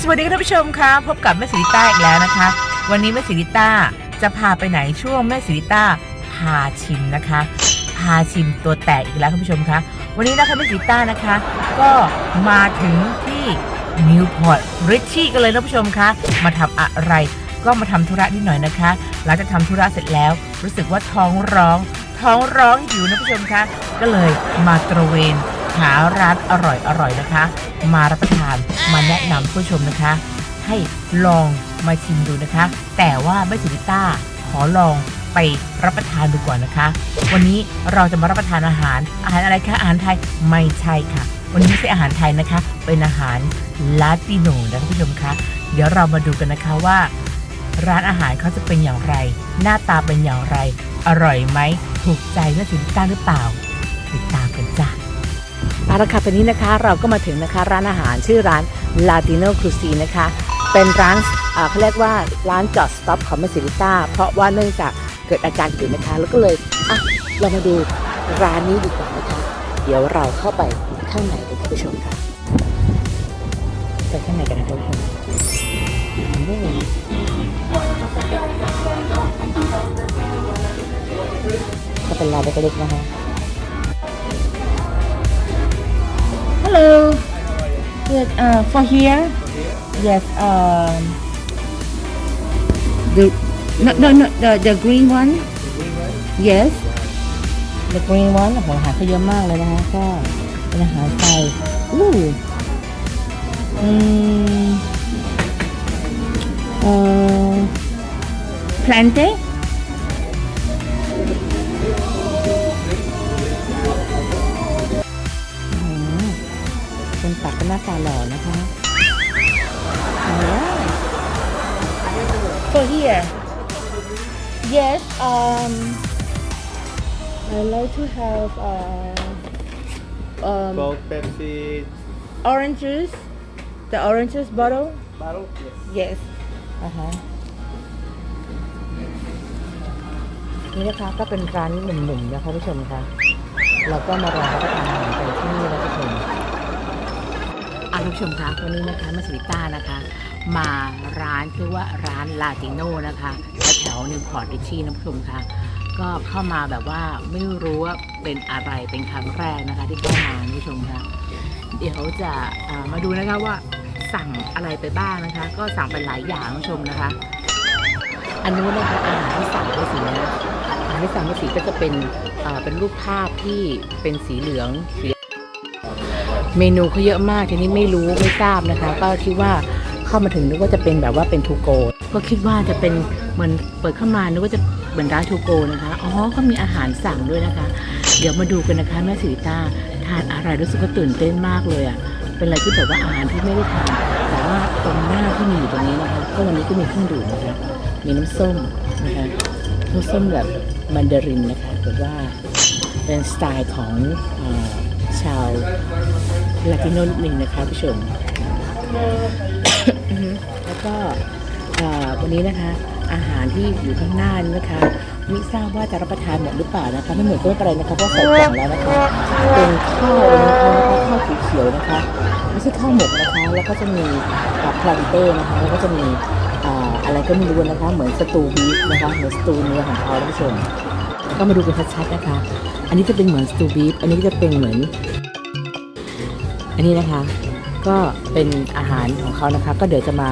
สวัสดีค่ะท่านผู้ชมคะพบกับแม่สิริต้าอีกแล้วนะคะ วันนี้แม่สิริต้าจะพาไปไหนช่วงแม่สิริต้าพาชิมนะคะ พาชิมตัวแตกอีกแล้วท่านผู้ชมคะวันนี้นะคะแม่สิริต้านะคะ ก็มาถึงที่นิวพอร์ตริชชี่กันเลยท่านผู้ชมคะมาทำอะไรก็มาทำธุระนิดหน่อยนะคะ หลังจากทำธุระเสร็จแล้ว รู้สึกว่าท้องร้อง ท้องร้องหิวนะผู้ชมคะก็เลยมาตระเวน หาร้านอร่อยๆนะคะ มารับประทานมาแนะนำผู้ชมนะคะ ให้ลองมาชิมดูนะคะ แต่ว่าไม่สิริต้าขอลองไปรับประทานดูก่อนนะคะ วันนี้เราจะมารับประทานอาหาร อาหารอะไรคะอาหารไทยไม่ใช่ค่ะ วันนี้ไม่ใช่อาหารไทยนะคะ เป็นอาหารลาติโนนะท่านผู้ชมคะเดี๋ยวเรามาดูกันนะคะว่า ร้านอาหารเขาจะเป็นอย่างไร หน้าตาเป็นอย่างไร อร่อยไหมถูกใจแม่สิริต้าหรือเปล่าติดตามกันจ้ะ เอาละค่ะตอนนี้นะคะเราก็มาถึงนะคะร้านอาหารชื่อร้าน Latino Cuisine นะคะ เป็นร้านเขาเรียกว่าร้านจอดสต็อปของม่สิริต้าเพราะว่าเนื่องจากเกิดอาการหิวนะคะ แล้วก็เลยอะเรามาดูร้านนี้ดีกว่านะคะเดี๋ยวเราเข้าไปข้างในกันท่านผู้ชมค่ะไปข้างในกันนะท่านผู้ชมอืมก็เป็นร้านเล็กๆนะคะ Hello Good uh for here Yes um the no no no the the green one Yes the green one โอ้โหอาหารเขาเยอะมากเลยนะคะก็เป็นอาหารไทยอู้อืมเอ่อ plantain yes, um, I like to have uh, um, Coke, Pepsi, orange juice. The orange juice bottle. bottle? Yes. Yes. อ่าฮะนี่นะคะก็เป็นร้านหนุ่มๆนะคะผู้ชมคะเราก็มาลองรับประทานอาหารกันที่นี่แล้วทุกคนอะท่านผู้ชมคะวันนี้นะคะมาสิริต้านะคะ มาร้านชื่อว่าร้านลาติโนนะคะแถ วนิวพอร์ตริชี่นะผู้ชมคะก็เข้ามาแบบว่าไม่รู้ว่าเป็นอะไรเป็นครั้งแรกนะคะ ที่เข้ามาผู้ชมคะเดี๋ยวจะามาดูนะคะว่าสั่งอะไรไปบ้างนะคะ ก็สั่งไปหลายอย่างผู้ชมนะคะ อันนู้นนะคะอาหารที่สั่งไปสีนะอาหารที่สั่งไปสีก็จะเป็นเป็นรูปภาพที่เป็นสีเหลืองสีเมนูเขาเยอะมากทีนี้ไม่รู้ไม่ทราบนะคะ ก็คิดว่าเข้ามาถึงนึกว่าจะเป็นแบบว่าเป็นทูโกก็คิดว่าจะเป็น เหมือนเปิดเข้ามานึกว่าจะเหมือนร้านทูโกนะคะอ๋อก็มีอาหารสั่งด้วยนะคะ เดี๋ยวมาดูกันนะคะแม่สีตาทานอะไรรู้สึกว่าตื่นเต้นมากเลยอะเป็นอะไรที่แบบว่าอาหารที่ไม่ได้ทานแต่ว่าตรงหน้าที่มีอยู่ตรงนี้นะคะก็วันนี้ก็มีเครื่องดื่มนะคะมีน้ำส้มนะคะน้ำส้มแบบมันดารินนะคะแบบว่าเป็นสไตล์ของอชาวลาติโนนิดนึงนะคะผู้ชมแล้วก็ วันนี้นะคะ อาหารที่อยู่ข้างหน้านี้นะคะไม่ทราบว่าจะรับประทานหมดหรือเปล่านะคะไม่เหมือนก็ไม่เป็นไรนะคะเพราะใส่กล่องแล้วนะคะเป็นข้าวนะคะข้าวเขียวนะคะไม่ใช่ข้าวหมกนะคะ แล้วก็จะมีพลันเต้นะคะ แล้วก็จะมีอะไรก็ไม่รู้นะคะ เหมือนสตูบีฟนะคะเหมือนสตูเนื้อของเขาท่านผู้ชมก็มาดูกันชัดๆนะคะ อันนี้จะเป็นเหมือนสตูบีฟอันนี้จะเป็นเหมือน อันนี้นะคะ ก็เป็นอาหารของเขานะคะ ก็เดี๋ยวจะมา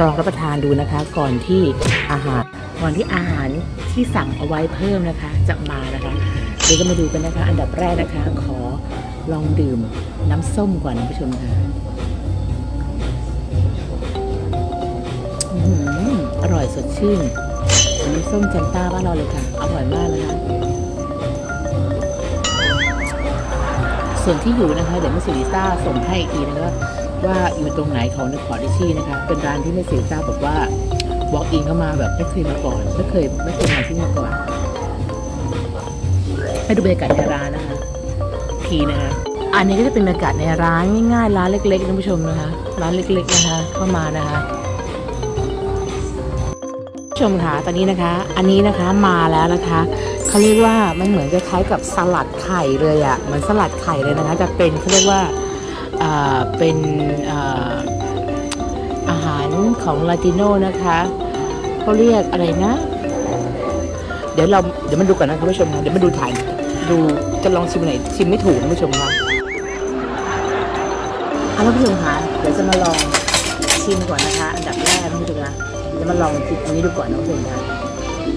ลองรับประทานดูนะคะ ก่อนที่อาหารก่อนที่อาหารที่สั่งเอาไว้เพิ่มนะคะ จะมานะคะเดี๋ยวจะมาดูกันนะคะ อันดับแรกนะคะ ขอลองดื่มน้ำส้มก่อนนะผู้ชมค่ะอร่อยสดชื่นน้ำส้มจันต้าบ้านเราเลยค่ะ อร่อยมากเลยค่ะส่วนที่อยู่นะคะ เดี๋ยวมิสซิลิต้าส่งให้อีกทีนะคะ ว่าอยู่ตรงไหนของนครดิชี่นะคะ เป็นร้านที่มิสซิลิต้าบอกว่า walk in เข้ามาแบบไม่เคยมาก่อน ไม่เคยไม่เคยมาที่นี่มาก่อน ให้ดูบรรยากาศในร้านนะคะ ทีนะคะ อันนี้ก็จะเป็นบรรยากาศในร้านง่ายๆร้านเล็กๆนผู้ชมนะคะ ร้านเล็กๆนะคะเข้ามานะคะผู้ชมค่ะตอนนี้นะคะ อันนี้นะคะมาแล้วนะคะเขาเรียกว่ามันเหมือนจะคล้ายกับสลัดไข่เลยอะ่ะเหมือนสลัดไข่เลยนะคะ จะเป็นเขาเรียกว่า เป็นอาอารของลาติโนนะคะเขาเรียกอะไรนะ เดี๋ยวเราเดี๋ยวมาดูก่อนนะคุณผู้ชมนะเดี๋ยวมาดูถ่ายดูจะลองชิมไหนชิมไม่ถูกคุณผู้ชมคะเอาละคุณผู้ชมคะเดี๋ยวจะมาลองชิมก่อนนะคะ อันดับแรกคุณผู้ชมนะจะมาลองชิมอันนี้ดูก่อนนะคุณผู้ชมคะ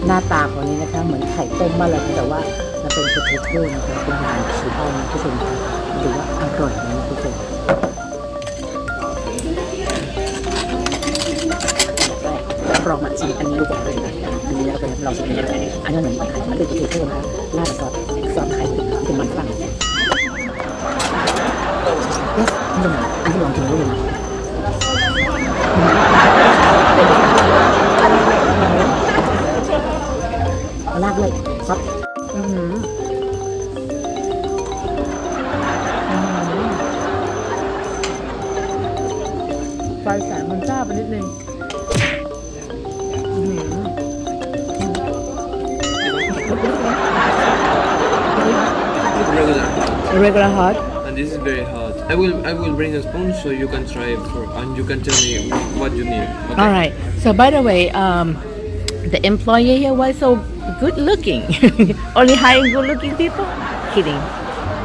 หน้าตาของนี้นะคะเหมือนไข่ต้มมากเลยแต่ว่ามันเป็นโพเทโต้นะคะเป็นอาหารคิวบานคุณผู้ชมคะดูว่าอร่อยไหม รองมาชิมอันนี้ดูก่อนเลยนะอันนี้แล้วเป็นเราชิมอันนี้อันนี้เหมือนไข่มันเป็นเพิ่มนะราดซอสซอสไข่เป็นมันฝรั่งเนี่ยอันนี้อันนี้ลองกินดูเลยนะ Regular. regular hot And this is very hot. I will I will bring a spoon so you can try it for and you can tell me what you need. Okay? all right so by the way um the employee here was so good looking only hiring good looking people kidding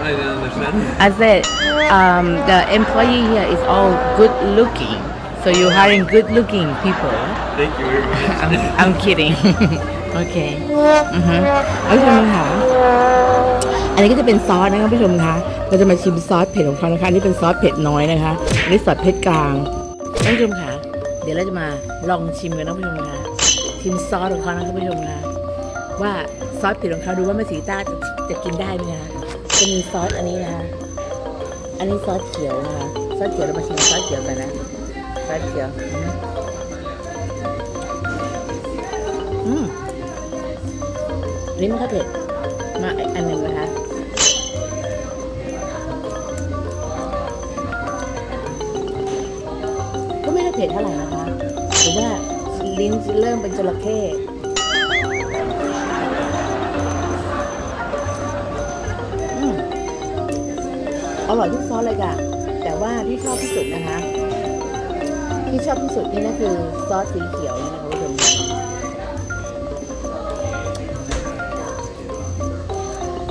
I don't understand. I said um the employee here is all good looking so you're hiring good looking people Thank you very much. I'm, I'm kidding โอเคอือฮึเอาผู้ชมค่ะ อันนี้ก็จะเป็นซอสนะคะผู้ชมคะเราจะมาชิมซอสเผ็ดของเขานะคะนี่เป็นซอสเผ็ดน้อยนะคะอันนี้ซอสเผ็ดกลางท่านผู้ชมคะเดี๋ยวเราจะมาลองชิมกันนะผู้ชมคะชิมซอสของเขานะคะผู้ชมคะว่าซอสเผ็ดของเขาดูว่าแม่สีต้าจะจะกินได้ไหมคะจะมีซอสอันนี้นะคะอันนี้ซอสเขียวนะคะซอสเขียวเรามาชิมซอสเขียวกันนะซอสเขียวอืมนนี้มันก็เผ็ด มาอีกอันหนึ่งนะคะก็ไม่ได้เผ็ดเท่าไหร่นะคะหรือว่าลิ้นเริ่มเป็นจระเข้อร่อยทุกซอสเลยค่ะ แต่ว่าที่ชอบที่สุดนะคะ ที่ชอบที่สุดนี่นะคือซอสสีเขียว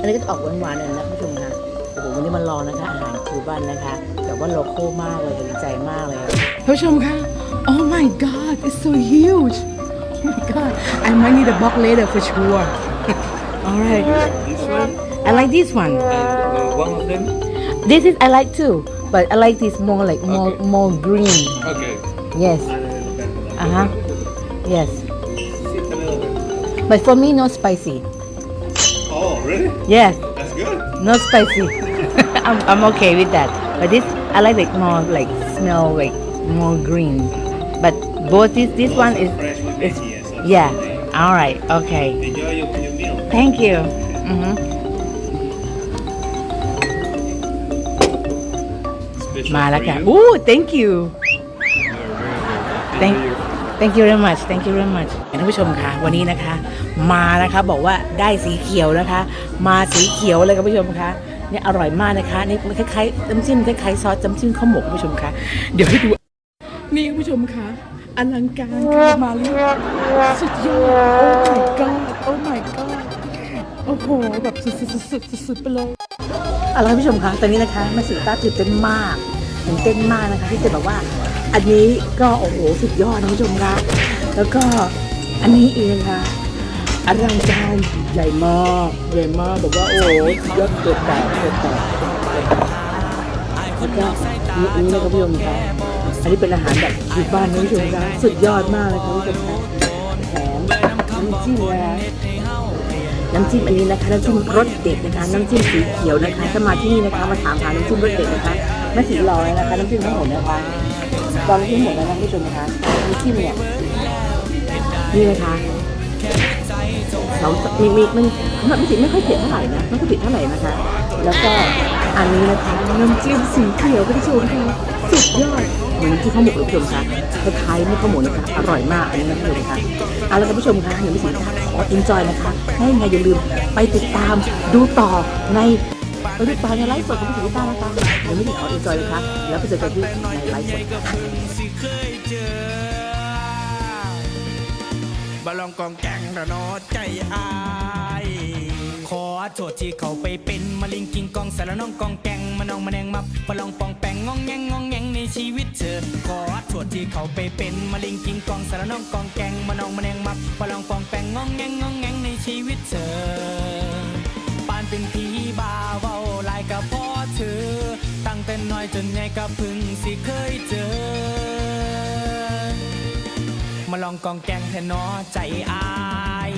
อันนี้ก็จะออกหวานๆหน่อยนะคุณผู้ชมคะโอ้โหวันนี้มันรอนะคะอาหารคิวบันนะคะแต่ว่าโลโก้มากเลยดีใจมากเลยท่านผู้ชมคะ Oh my God it's so huge Oh my God I might need a box later for sure Alright This one I like this one and uh, one of them. This is I like too but I like this more like more Okay. more green Okay. Yes Uh Uh-huh. Yes Sit a little bit. but for me no spicy Oh, really? Yes That's good. not spicy. I'm, I'm okay with that. But this I like it more like smell like more green. But both this this one is fresh with is veggie, so yeah. All right. Okay. Enjoy your, your meal. Thank you. hmm Special มาแล้ว for ค่ะ you. อู้ thank you You're very welcome. Thank- Enjoy your- thank you very much thank you very much ท่านผู้ชมคะวันนี้นะคะ มานะคะ บอกว่าได้สีเขียวนะคะ มาสีเขียวเลยค่ะผู้ชมคะเนี่ยอร่อยมากนะคะนี่มันคล้ายๆน้ำจิ้มคล้ายๆซอสน้ำจิ้มข้าวหมกคุณผู้ชมคะเดี๋ยวให้ดูนี่คุณผู้ชมคะอลังการค่ะมาเลยสุดยอดโอ้ my god โอ้ my god โอ้โหแบบสุดๆๆๆๆไปเลยเอาละค่ะผู้ชมคะตอนนี้นะคะแม่สิต้าตื่นเต้นมากตื่นเต้นมากนะคะที่จะแบบว่า อันนี้ก็โอ้โหสุดยอดนะคุณผู้ชมคะแล้วก็อันนี้เองค่ะ อลังการใหญ่มากใหญ่มากแบบว่าโอ้โหยอดเกิดแตกเกิดแตกแล้วก็นี่อันนี้นะคะคุณผู้ชมคะอันนี้เป็นอาหารแบบอยู่บ้านนะคุณผู้ชมคะสุดยอดมากเลยค่ะคุณผู้ชมคะแถมน้ำจิ้มนะคะน้ำจิ้มอันนี้นะคะน้ำจิ้มรสเด็ดนะคะน้ำจิ้มสีเขียวนะคะถ้ามาที่นี่นะคะมาถามหาน้ำจิ้มรสเด็ดนะคะแม่สีรอเลยนะคะน้ำจิ้มทั้งหมดนะคะตอนน้ำจิ้มหมดแล้วนะคุณผู้ชมนะคะน้ำจิ้มเนี่ยนี่นะคะ เรามีมีมันมันไม่สิไม่ค่อยเผ็ดเท่าไหร่นะไม่ค่อยเผ็ดเท่าไหร่นะคะ แล้วก็อันนี้นะคะน้ำจิ้มสีเขียวคุณผู้ชมค่ะสุดยอดเหมือนที่ข้าวหมกคุณผู้ชมคะคล้ายๆไม่ข้าวหมกนะคะอร่อยมากอันนี้นะคุณผู้ชมคะเอาละคุณผู้ชมคะเดี๋ยวไม่สีตาขออินจอยนะคะให้ไงอย่าลืมไปติดตามดูต่อในไปติดตามในไลฟ์สดของพี่สีตานะคะเดี๋ยวไม่สีขออินจอยนะคะแล้วไปเจอกันที่ในไลฟ์สด มาลองกองแกงระนอใจอายขอโทษที่เขาไปเป็นมะลิงกิงกองสารน้องกองแกงมานองมาแนงมับปะลองปองแปงงองแงงงองแงงในชีวิตเธอขอโทษที่เขาไปเป็นมะลิงกิงกองสารน้องกองแกงมานองมาแนงมับปะลองปองแปงงองแงงงองแงงในชีวิตเธอปานเป็นผีบาเว้าลายกับพ่อเธอตั้งแต่น้อยจนใหญ่ก็เพึ่งสิเคยเจอ มาลองกองแกงเธอน้อใจอาย